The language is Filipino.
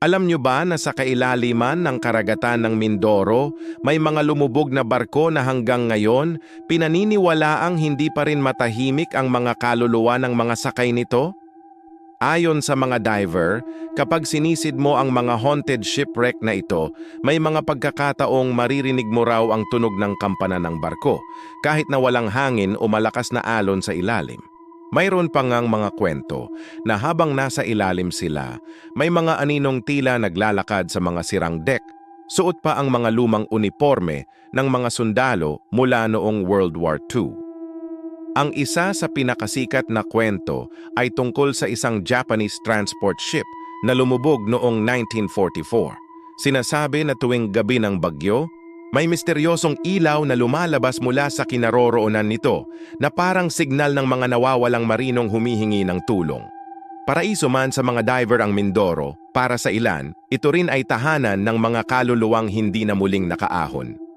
Alam nyo ba na sa kailaliman ng karagatan ng Mindoro, may mga lumubog na barko na hanggang ngayon, pinaniniwalaang hindi pa rin matahimik ang mga kaluluwa ng mga sakay nito? Ayon sa mga diver, kapag sinisid mo ang mga haunted shipwreck na ito, may mga pagkakataong maririnig mo raw ang tunog ng kampana ng barko, kahit na walang hangin o malakas na alon sa ilalim. Mayroon pa ngang mga kwento na habang nasa ilalim sila, may mga aninong tila naglalakad sa mga sirang deck, suot pa ang mga lumang uniforme ng mga sundalo mula noong World War II. Ang isa sa pinakasikat na kwento ay tungkol sa isang Japanese transport ship na lumubog noong 1944. Sinasabi na tuwing gabi ng bagyo, may misteryosong ilaw na lumalabas mula sa kinaroroonan nito na parang signal ng mga nawawalang marinong humihingi ng tulong. Paraiso man sa mga diver ang Mindoro, para sa ilan, ito rin ay tahanan ng mga kaluluwang hindi na muling nakaahon.